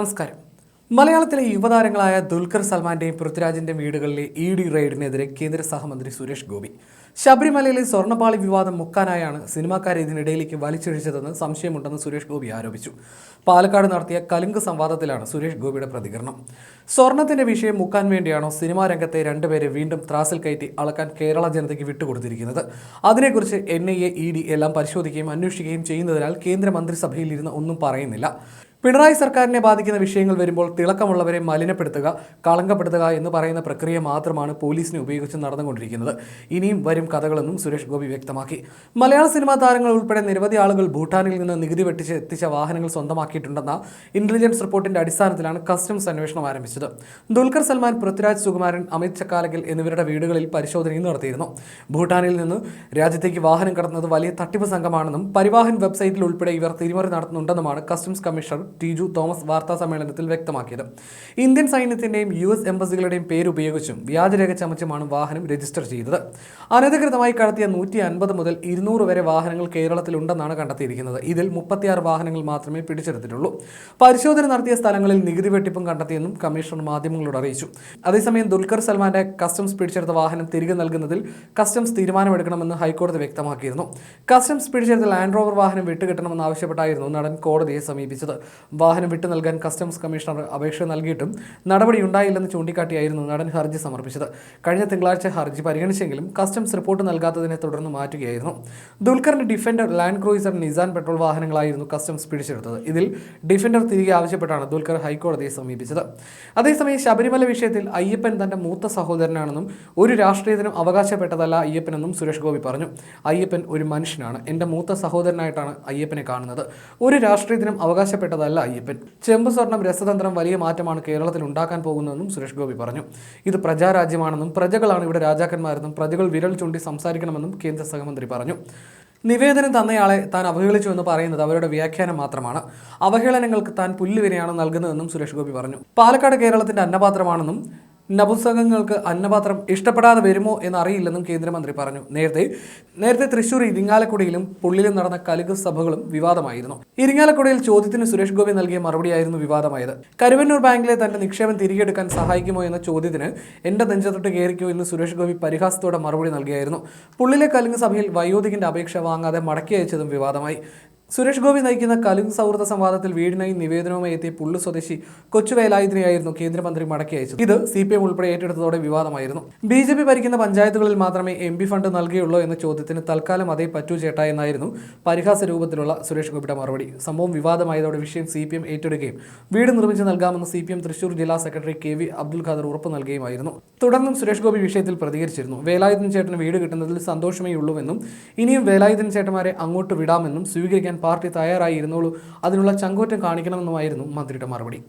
നമസ്കാരം. മലയാളത്തിലെ യുവതാരങ്ങളായ ദുൽഖർ സൽമാന്റെയും പൃഥ്വിരാജിന്റെയും വീടുകളിലെ ഇ ഡി റെയ്ഡിനെതിരെ കേന്ദ്ര സഹമന്ത്രി സുരേഷ് ഗോപി. ശബരിമലയിലെ സ്വർണപാളി വിവാദം മുക്കാനായാണ് സിനിമാക്കാരെ ഇതിനിടയിലേക്ക് വലിച്ചിഴിച്ചതെന്ന് സംശയമുണ്ടെന്ന് സുരേഷ് ഗോപി ആരോപിച്ചു. പാലക്കാട് നടത്തിയ കലുങ്ക് സംവാദത്തിലാണ് സുരേഷ് ഗോപിയുടെ പ്രതികരണം. സ്വർണത്തിന്റെ വിഷയം മുക്കാൻ വേണ്ടിയാണോ സിനിമാ രംഗത്തെ രണ്ടുപേരെ വീണ്ടും ത്രാസിൽ കയറ്റി അളക്കാൻ കേരള ജനതയ്ക്ക് വിട്ടുകൊടുത്തിരിക്കുന്നത്? അതിനെക്കുറിച്ച് N I A E D എല്ലാം പരിശോധിക്കുകയും അന്വേഷിക്കുകയും ചെയ്യുന്നതിനാൽ കേന്ദ്ര മന്ത്രിസഭയിൽ ഇരുന്ന് ഒന്നും പറയുന്നില്ല. പിണറായി സർക്കാരിനെ ബാധിക്കുന്ന വിഷയങ്ങൾ വരുമ്പോൾ തിളക്കമുള്ളവരെ മലിനപ്പെടുത്തുക കളങ്കപ്പെടുത്തുക എന്ന് പറയുന്ന പ്രക്രിയ മാത്രമാണ് പോലീസിനെ ഉപയോഗിച്ച് നടന്നുകൊണ്ടിരിക്കുന്നത്. ഇനിയും വരും കഥകളെന്നും സുരേഷ് ഗോപി വ്യക്തമാക്കി. മലയാള സിനിമാ താരങ്ങൾ ഉൾപ്പെടെ നിരവധി ആളുകൾ ഭൂട്ടാനിൽ നിന്ന് നികുതി വെട്ടിച്ച് എത്തിച്ച വാഹനങ്ങൾ സ്വന്തമാക്കിയിട്ടുണ്ടെന്ന ഇന്റലിജൻസ് റിപ്പോർട്ടിന്റെ അടിസ്ഥാനത്തിലാണ് കസ്റ്റംസ് അന്വേഷണം ആരംഭിച്ചത്. ദുൽഖർ സൽമാൻ പൃഥ്വിരാജ് സുകുമാരൻ അമിത് ചക്കാലക്കൽ എന്നിവരുടെ വീടുകളിൽ പരിശോധനയും നടത്തിയിരുന്നു. ഭൂട്ടാനിൽ നിന്ന് രാജ്യത്തേക്ക് വാഹനം കടത്തുന്നത് വലിയ തട്ടിപ്പ് സംഘമാണെന്നും പരിവാഹൻ വെബ്സൈറ്റിൽ ഉൾപ്പെടെ ഇവർ തിരിമറി നടത്തുന്നുണ്ടെന്നുമാണ് കസ്റ്റംസ് കമ്മീഷണർ ടിജു തോമസ് വാർത്താ സമ്മേളനത്തിൽ വ്യക്തമാക്കിയത്. ഇന്ത്യൻ സൈന്യത്തിന്റെയും യു എസ് എംബസികളുടെയും പേരുപയോഗിച്ചും വ്യാജരേഖ ചമച്ചുമാണ് വാഹനം രജിസ്റ്റർ ചെയ്തത്. അനധികൃതമായി കടത്തിയ നൂറ്റി അൻപത് മുതൽ ഇരുന്നൂറ് വരെ വാഹനങ്ങൾ കേരളത്തിലുണ്ടെന്നാണ് കണ്ടെത്തിയിരിക്കുന്നത്. ഇതിൽ മുപ്പത്തിയാറ് വാഹനങ്ങൾ മാത്രമേ പിടിച്ചെടുത്തിട്ടുള്ളൂ. പരിശോധന നടത്തിയ സ്ഥലങ്ങളിൽ നികുതി വെട്ടിപ്പും കണ്ടെത്തിയെന്നും കമ്മീഷണർ മാധ്യമങ്ങളോട് അറിയിച്ചു. അതേസമയം ദുൽഖർ സൽമാന്റെ കസ്റ്റംസ് പിടിച്ചെടുത്ത വാഹനം തിരികെ നൽകുന്നതിൽ കസ്റ്റംസ് തീരുമാനമെടുക്കണമെന്ന് ഹൈക്കോടതി വ്യക്തമാക്കിയിരുന്നു. കസ്റ്റംസ് പിടിച്ചെടുത്ത ലാൻഡ് റോവർ വാഹനം വിട്ടുകിട്ടണമെന്ന് ആവശ്യപ്പെട്ടായിരുന്നു നടൻ കോടതിയെ സമീപിച്ചത്. വാഹനം വിട്ടു നൽകാൻ കസ്റ്റംസ് കമ്മീഷണർ അപേക്ഷ നൽകിയിട്ടും നടപടിയുണ്ടായില്ലെന്ന് ചൂണ്ടിക്കാട്ടിയായിരുന്നു നടൻ ഹർജി സമർപ്പിച്ചത്. കഴിഞ്ഞ തിങ്കളാഴ്ച ഹർജി പരിഗണിച്ചെങ്കിലും കസ്റ്റംസ് റിപ്പോർട്ട് നൽകാത്തതിനെ തുടർന്ന് മാറ്റുകയായിരുന്നു. ദുൽഖറിന്റെ Defender Land Cruiser Nissan Patrol വാഹനങ്ങളായിരുന്നു customs പിടിച്ചെടുത്തത്. ഇതിൽ ഡിഫൻഡർ തിരികെ ആവശ്യപ്പെട്ടാണ് ദുൽഖർ ഹൈക്കോടതിയെ സമീപിച്ചത്. അതേസമയം ശബരിമല വിഷയത്തിൽ അയ്യപ്പൻ തന്റെ മൂത്ത സഹോദരനാണെന്നും ഒരു രാഷ്ട്രീയത്തിനും അവകാശപ്പെട്ടതല്ല അയ്യപ്പനെന്നും സുരേഷ് ഗോപി പറഞ്ഞു. അയ്യപ്പൻ ഒരു മനുഷ്യനാണ്. എന്റെ മൂത്ത സഹോദരനായിട്ടാണ് അയ്യപ്പനെ കാണുന്നത്. ഒരു രാഷ്ട്രീയത്തിനും അവകാശപ്പെട്ടതല്ല അയ്യപ്പൻ ചെമ്പ് സ്വർണം രസതന്ത്രം വലിയ മാറ്റമാണ് കേരളത്തിൽ ഉണ്ടാക്കാൻ പോകുന്നതെന്നും സുരേഷ് ഗോപി പറഞ്ഞു. ഇത് പ്രജാരാജ്യമാണെന്നും പ്രജകളാണ് ഇവിടെ രാജാക്കന്മാരെന്നും പ്രജകൾ വിരൽ ചൂണ്ടി സംസാരിക്കണമെന്നും കേന്ദ്ര സഹമന്ത്രി പറഞ്ഞു. നിവേദനം തന്നയാളെ താൻ അവഹേളിച്ചു എന്ന് പറയുന്നത് അവരുടെ വ്യാഖ്യാനം മാത്രമാണ്. അവഹേളനങ്ങൾക്ക് താൻ പുല്ലുവിനെയാണ് നൽകുന്നതെന്നും സുരേഷ് ഗോപി പറഞ്ഞു. പാലക്കാട് കേരളത്തിന്റെ അന്നപാത്രമാണെന്നും നപുസകങ്ങൾക്ക് അന്നപാത്രം ഇഷ്ടപ്പെടാതെ വരുമോ എന്നറിയില്ലെന്നും കേന്ദ്രമന്ത്രി പറഞ്ഞു. നേരത്തെ നേരത്തെ തൃശൂർ ഇരിങ്ങാലക്കുടയിലും പുള്ളിലും നടന്ന കലുക് സഭകളും വിവാദമായിരുന്നു. ഇരിങ്ങാലക്കുടയിൽ ചോദ്യത്തിന് സുരേഷ് ഗോപി നൽകിയ മറുപടിയായിരുന്നു വിവാദമായത്. കരുവന്നൂർ ബാങ്കിലെ തന്റെ നിക്ഷേപം തിരികെ എടുക്കാൻ സഹായിക്കുമോ എന്ന ചോദ്യത്തിന് എന്റെ നെഞ്ചത്തൊട്ട് കയറിക്കോ എന്ന് സുരേഷ് ഗോപി പരിഹാസത്തോടെ മറുപടി നൽകിയായിരുന്നു. പുള്ളിലെ കലുങ്ക് സഭയിൽ വയോധികന്റെ അപേക്ഷ വാങ്ങാതെ മടക്കി അയച്ചതും വിവാദമായി. സുരേഷ് ഗോപി നയിക്കുന്ന കലുങ്ക് സൗഹൃദ സംവാദത്തിൽ വീടിനായി നിവേദനവുമായി എത്തിയ പുള്ളു സ്വദേശി കൊച്ചുവേലായുധനെയായിരുന്നു കേന്ദ്രമന്ത്രി മടക്കി അയച്ചത്. ഇത് സി പി എം ഉൾപ്പെടെ ഏറ്റെടുത്തതോടെ വിവാദമായിരുന്നു. ബി ജെ പി ഭരിക്കുന്ന പഞ്ചായത്തുകളിൽ മാത്രമേ എം പി ഫണ്ട് നൽകിയുള്ളൂ എന്ന ചോദ്യത്തിന് തൽക്കാലം അതേ പറ്റൂ ചേട്ടാ എന്നായിരുന്നു പരിഹാസ രൂപത്തിലുള്ള സുരേഷ് ഗോപിയുടെ മറുപടി. സംഭവം വിവാദമായതോടെ വിഷയം സി പി എം ഏറ്റെടുക്കുകയും വീട് നിർമ്മിച്ച് നൽകാമെന്ന് സി പി എം തൃശൂർ ജില്ലാ secretary K V Abdul Khader ഉറപ്പ് നൽകുകയുമായിരുന്നു. തുടർന്നും സുരേഷ് ഗോപി വിഷയത്തിൽ പ്രതികരിച്ചിരുന്നു. വേലായുധൻ ചേട്ടന് വീട് കിട്ടുന്നതിൽ സന്തോഷമേ ഉള്ളൂവെന്നും ഇനിയും വേലായുധൻ ചേട്ടന്മാരെ അങ്ങോട്ട് വിടാമെന്നും സ്വീകരിക്കാൻ പാർട്ടി തയ്യാറായി ഇരുന്നോളൂ. അതിനുള്ള ചങ്കോറ്റം കാണിക്കണമെന്നുമായിരുന്നു മന്ത്രിയുടെ മറുപടി.